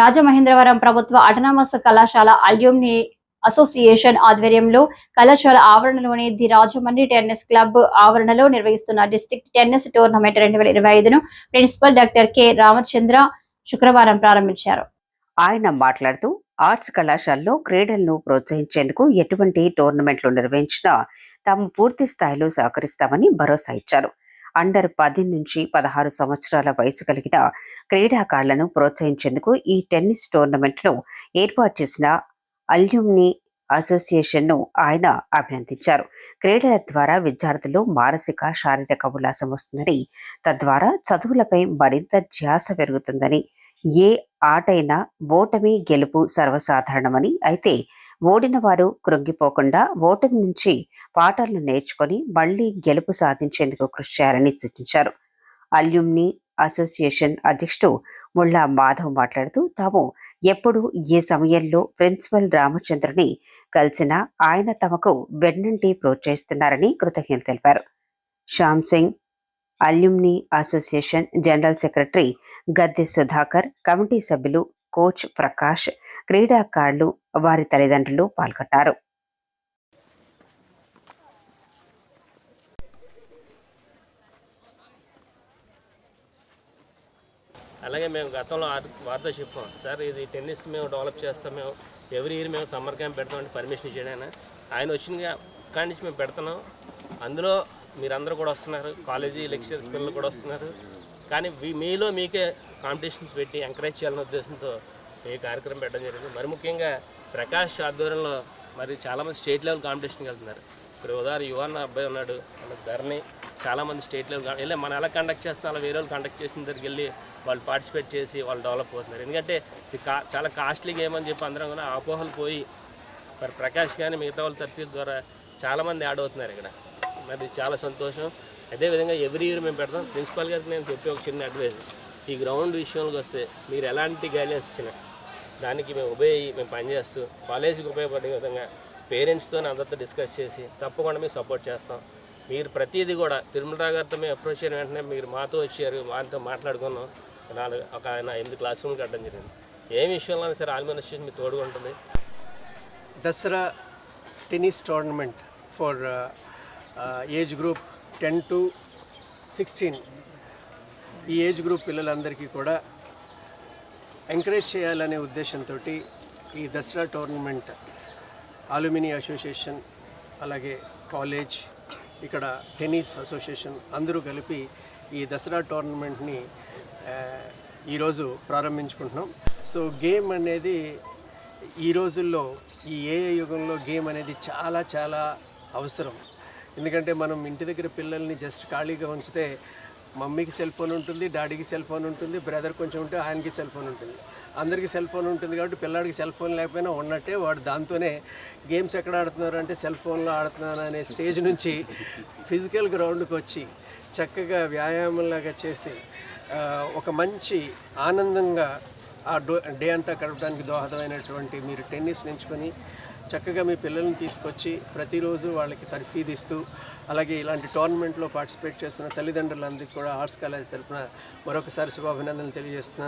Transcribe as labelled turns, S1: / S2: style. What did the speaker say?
S1: రాజమహేంద్రవరం ప్రభుత్వ అటనామస్ కళాశాల alumni association ఆధ్వర్యంలో కళాశాల ఆవరణలోని ది రాజమండ్రి టెన్నిస్ క్లబ్ ఆవరణలో నిర్వహిస్తున్న డిస్ట్రిక్ట్ టెన్నిస్ టోర్నమెంట్ రెండు వేల ఇరవై ఐదును ప్రిన్సిపల్ డాక్టర్ కె రామచంద్ర శుక్రవారం ప్రారంభించారు.
S2: ఆయన మాట్లాడుతూ ఆర్ట్స్ కళాశాలలో క్రీడలను ప్రోత్సహించేందుకు ఎటువంటి టోర్నమెంట్లు నిర్వహించినా తాము పూర్తి స్థాయిలో సహకరిస్తామని భరోసా ఇచ్చారు. అండర్ పది నుంచి పదహారు సంవత్సరాల వయసు కలిగిన క్రీడాకారులను ప్రోత్సహించేందుకు ఈ టెన్నిస్ టోర్నమెంట్ను ఏర్పాటు చేసిన అల్యూమ్ని అసోసియేషన్ను ఆయన అభినందించారు. క్రీడల ద్వారా విద్యార్థులు మానసిక శారీరక ఉల్లాసం వస్తుందని తద్వారా చదువులపై మరింత ధ్యాస పెరుగుతుందని ఏ ఆటైనా ఓటమి గెలుపు సర్వసాధారణమని అయితే ఓడిన వారు కృంగిపోకుండా ఓటమి నుంచి పాఠాలను నేర్చుకొని మళ్ళీ గెలుపు సాధించేందుకు కృషి చేయాలని సూచించారు. అల్యూమ్ని అసోసియేషన్ అధ్యక్షుడు ముళ్ళా మాధవ్ మాట్లాడుతూ తాము ఎప్పుడు ఏ సమయంలో ప్రిన్సిపల్ రామచంద్రుని కలిసినా ఆయన తమకు వెన్నంటి ప్రోత్సహిస్తున్నారని కృతజ్ఞతలు తెలిపారు. Shyam Singh alumni association general secretary Gadde Sudhakar committee సభ్యులు కోచ్ ప్రకాష్ క్రీడాకారులు వారి తల్లిదండ్రులు పాల్గొన్నారు
S3: అలాగే మేము గతంలో వార్త వారితో చెప్పాం సార్ ఇది టెన్నిస్ మేము డెవలప్ చేస్తాం. మేము ఎవ్రీ ఇయర్ మేము సమ్మర్ క్యాంప్ పెడతామంటే పర్మిషన్ ఇచ్చాడు ఆయన వచ్చిన కాడి నుంచి మేము పెడుతున్నాం. అందులో మీరందరూ కూడా వస్తున్నారు. కాలేజీ లెక్చరర్స్ పిల్లలు కూడా వస్తున్నారు. కానీ మీ- మీలో మీకే కాంపిటీషన్స్ పెట్టి ఎంకరేజ్ చేయాలనే ఉద్దేశంతో ఈ కార్యక్రమం పెట్టడం జరిగింది. మరి ముఖ్యంగా ప్రకాష్ ఆధ్వర్యంలో మరి చాలామంది స్టేట్ లెవెల్ కాంపిటీషన్కి వెళ్తున్నారు. ఇప్పుడు ఉదాహరణ యువన్న అబ్బాయి ఉన్నాడు మన ధరణి చాలామంది స్టేట్ లెవెల్ వెళ్ళి మనం ఎలా కండక్ట్ చేస్తున్నా అలా వేరే వాళ్ళు కండక్ట్ చేసిన దగ్గరికి వెళ్ళి వాళ్ళు పార్టిసిపేట్ చేసి వాళ్ళు డెవలప్ అవుతున్నారు. ఎందుకంటే కా చాలా కాస్ట్లీ గేమ్ అని చెప్పి అందరం కూడా అపోహలు పోయి మరి ప్రకాష్ కానీ మిగతా వాళ్ళ తరఫు ద్వారా చాలామంది యాడ్ అవుతున్నారు ఇక్కడ. మరి చాలా సంతోషం. అదేవిధంగా ఎవ్రీ ఇయర్ మేము పెడతాం. ప్రిన్సిపాల్ గారికి నేను చెప్పే ఒక చిన్న అడ్వైజ్ ఈ గ్రౌండ్ విషయంలోకి వస్తే మీరు ఎలాంటి గైడెన్స్ ఇచ్చినా దానికి మేము ఉభయ మేము పనిచేస్తూ కాలేజీకి ఉపయోగపడే విధంగా పేరెంట్స్తో అందరితో డిస్కస్ చేసి తప్పకుండా మేము సపోర్ట్ చేస్తాం. మీరు ప్రతిదీ కూడా తిరుమలరావు గారితో మేము అప్రోచ్ అయిన వెంటనే మీరు మాతో వచ్చారు వారితో మాట్లాడుకున్నాం. నాలుగు ఒక ఆయన ఎనిమిది క్లాస్ రూమ్లు కట్టడం జరిగింది. ఏ విషయంలో అయినా సరే ఆల్మోస్ట్ మీ తోడుగా ఉంటుంది.
S4: Dasara tennis tournament for age group ten to sixteen ఈ ఏజ్ గ్రూప్ పిల్లలందరికీ కూడా ఎంకరేజ్ చేయాలనే ఉద్దేశంతో ఈ దసరా టోర్నమెంట్ అల్యూమిని అసోసియేషన్ అలాగే కాలేజ్ ఇక్కడ టెన్నిస్ అసోసియేషన్ అందరూ కలిపి ఈ దసరా టోర్నమెంట్ని ఈరోజు ప్రారంభించుకుంటున్నాం. సో గేమ్ అనేది ఈ రోజుల్లో ఈ ఏఏ యుగంలో గేమ్ అనేది చాలా చాలా అవసరం. ఎందుకంటే మనం ఇంటి దగ్గర పిల్లల్ని జస్ట్ ఖాళీగా ఉంచితే మమ్మీకి సెల్ ఫోన్ ఉంటుంది డాడీకి సెల్ ఫోన్ ఉంటుంది బ్రదర్ కొంచెం ఉంటే ఆయనకి సెల్ ఫోన్ ఉంటుంది. అందరికీ సెల్ ఫోన్ ఉంటుంది కాబట్టి పిల్లాడికి సెల్ ఫోన్ లేకపోయినా ఉన్నట్టే వాడు దాంతోనే గేమ్స్ ఎక్కడ ఆడుతున్నారు అంటే సెల్ ఫోన్లో ఆడుతున్నాను అనే స్టేజ్ నుంచి ఫిజికల్ గ్రౌండ్కి వచ్చి చక్కగా వ్యాయామంలాగా చేసి ఒక మంచి ఆనందంగా ఆ డో డే అంతా గడపడానికి దోహదమైనటువంటి మీరు టెన్నిస్ ఎంచుకొని చక్కగా మీ పిల్లల్ని తీసుకొచ్చి ప్రతిరోజు వాళ్ళకి తర్ఫీదు ఇస్తూ అలాగే ఇలాంటి టోర్నమెంట్లో పార్టిసిపేట్ చేస్తున్న తల్లిదండ్రులందరికీ కూడా ఆర్ట్స్ కాలేజ్ తరఫున మరొకసారి శుభాభినందనలు తెలియజేస్తున్నాను.